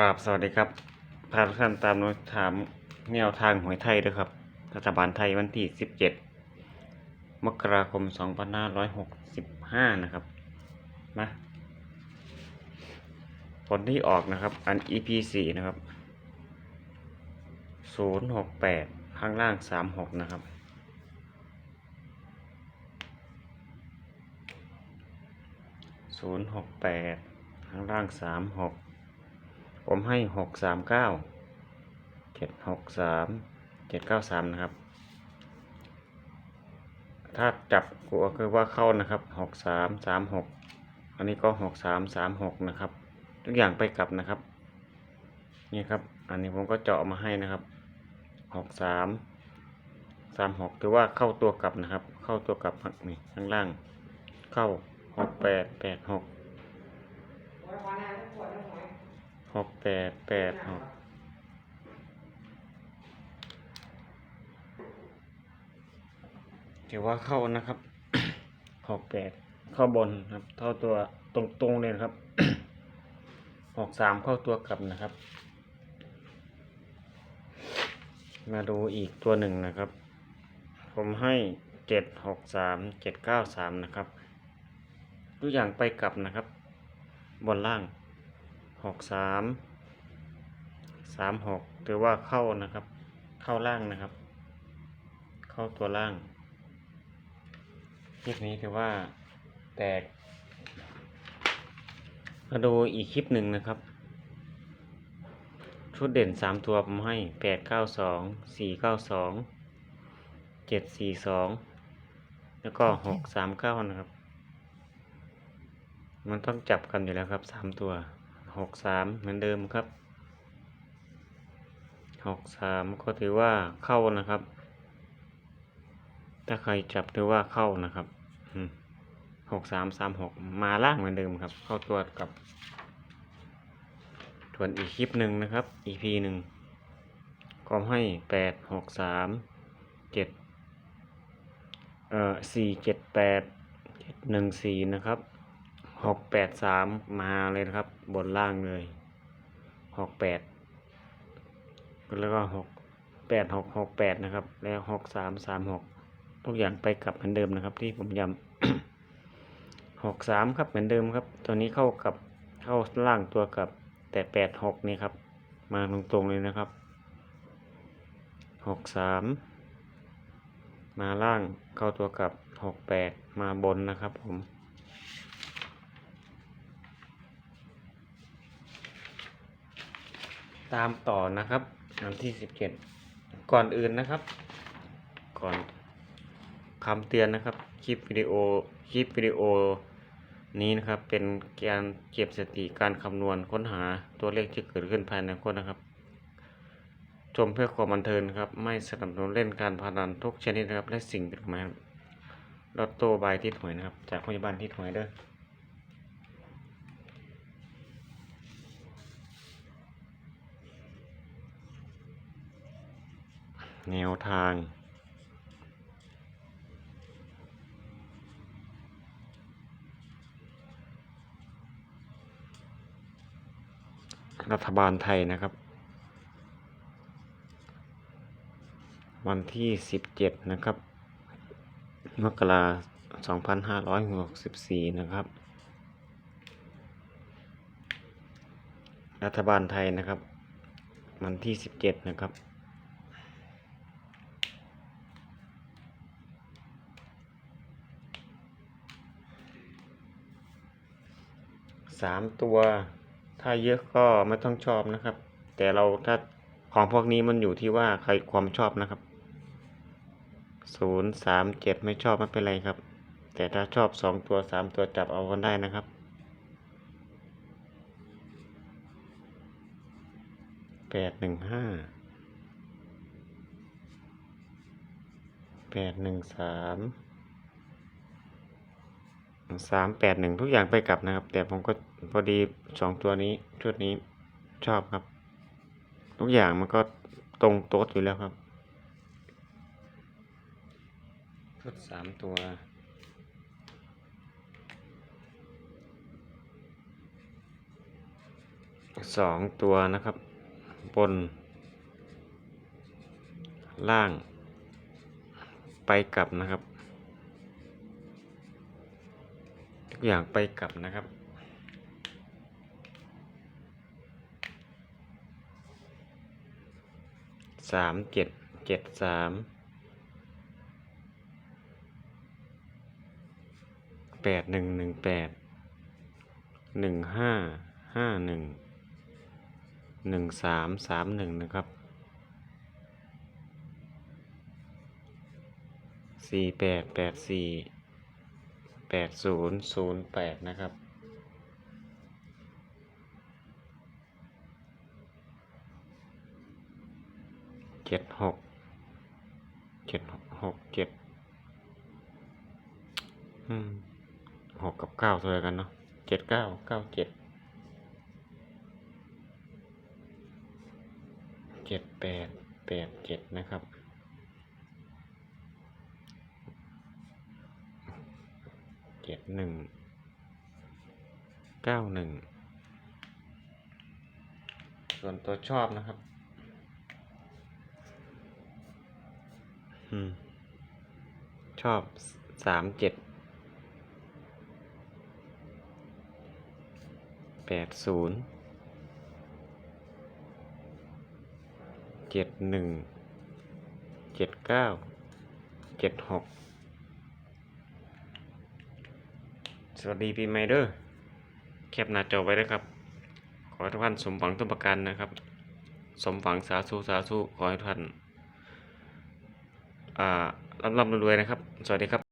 ครับสวัสดีครับพาทุกท่านตามนวถามแนวทางหวยไทยด้วยครับ รัฐบาลไทยวันที่ 17 มกราคม 2565 นะครับมาผลที่ออกนะครับ อัน EP 4นะครับ 068 ข้างล่าง 36 นะครับ068ข้างล่าง 36 ผมให้หกสามเก้าเจ็ดหกสามเจ็ดเก้าสามนะครับ ถ้าจับกูก็คือว่าเข้านะครับหกสามสามหกอันนี้ก็หกสามสามหกนะครับ ทุกอย่างไปกลับนะครับ นี่ครับ อันนี้ผมก็เจาะมาให้นะครับหกสามสามหกถือว่าเข้าตัวกลับนะครับ เข้าตัวกลับนี่ข้างล่าง เข้าหกแปดแปดหก หกแปดแปดหกถือว่าเข้านะครับหกแปดเข้าบนครับเท่าตัวตรงตรงเลยนะครับหกสามเข้าตัวกลับนะครับ มาดูอีกตัวหนึ่งนะครับ ผมให้เจ็ดหกสามเจ็ดเก้าสามนะครับทุกอย่างไปกลับนะครับ บนล่าง หกสามสามหกถือว่าเข้านะครับ เข้าล่างนะครับ เข้าตัวล่างคลิปนี้ถือว่าแตกมาดูอีกคลิปหนึ่งนะครับ ชุดเด่นสามตัวผมให้แปดเก้าสองสี่เก้าสองเจ็ดสี่สองแล้วก็หกสามเก้านะครับ มันต้องจับกันอยู่แล้วครับสามตัว หกสามเหมือนเดิมครับหกสามก็ถือว่าเข้านะครับ ถ้าใครจับถือว่าเข้านะครับหกสามสามหกมาล่างเหมือนเดิมครับ เข้าตัวกับส่วนอีกคลิปหนึ่งนะครับ EP หนึ่งก็ให้แปดหกสามเจ็ดเอ่อสี่เจ็ดแปดเจ็ดหนึ่งสี่นะครับหกแปดสามมาเลยนะครับ บนล่างเลยหกแปดแล้วก็หกแปดหกหกแปดนะครับ แล้วหกสามสามหกทุกอย่างไปกลับเหมือนเดิมนะครับ ที่ผมย้ำหกสามครับเหมือนเดิมครับ ตัวนี้เข้ากับเข้าล่างตัวกับ แต่แปดหกนี่ครับ มาตรงๆเลยนะครับหกสามมาล่างเข้าตัวกับหกแปดมาบนนะครับผม ตามต่อนะครับอันที่สิบเจ็ดก่อนอื่นนะครับ ก่อนคำเตือนนะครับ คลิปวิดีโอคลิปวิดีโอนี้นะครับ เป็นการเก็บสถิติการคำนวณค้นหาตัวเลขที่เกิดขึ้นภายในคนนะครับ ชมเพื่อความบันเทิงครับ ไม่สนับสนุนเล่นการพนันทุกชนิดนะครับ และสิ่งผิดกฎหมายรับลอตโต้ใบที่ถวยนะครับ จากพยาบาลที่ถวยเด้อ แนวทาง รัฐบาลไทยนะครับ วันที่ 17 นะครับ มกราคม2564นะครับ รัฐบาลไทยนะครับ วันที่17นะครับ สามตัว ถ้าเยอะก็ไม่ต้องชอบนะครับ แต่เราถ้าของพวกนี้มันอยู่ที่ว่าใครความชอบนะครับศูนย์สามเจ็ดไม่ชอบไม่เป็นไรครับ แต่ถ้าชอบสองตัวสามตัวจับเอากันได้นะครับแปดหนึ่งห้าแปดหนึ่งสามสามแปดหนึ่งทุกอย่างไปกลับนะครับ แต่ผมก็ พอดีสองตัวนี้ชุดนี้ชอบครับ ทุกอย่างมันก็ตรงโต๊ดอยู่แล้วครับชุดสามตัวสองตัวนะครับ บน ล่าง ไปกลับนะครับ ทุกอย่างไปกลับนะครับ สามเจ็ดเจ็ดสามแปดหนึ่งหนึ่งแปดหนึ่งห้าห้าหนึ่งหนึ่งสามสามหนึ่งนะครับสี่แปดแปดสี่แปดศูนย์ศูนย์แปดนะครับ เจ็ดหกเจ็ดหกเจ็ดหกกับเก้าเท่ากันเนาะเจ็ดเก้าเก้าเจ็ดเจ็ดแปดแปดเจ็ดนะครับเจ็ดหนึ่งเก้าหนึ่งส่วนตัวชอบนะครับ อืม ชอบสามเจ็ดแปดศูนย์เจ็ดหนึ่งเจ็ดเก้าเจ็ดหกสวัสดีปีใหม่เด้อแคปหน้าจอไว้ด้วยครับ ขอให้ทุกท่านสมหวังทุกประการนะครับ สมหวังสาธุสาธุขอให้ทุกท่าน อ่าร่ำร่ำรวยนะครับ สวัสดีครับ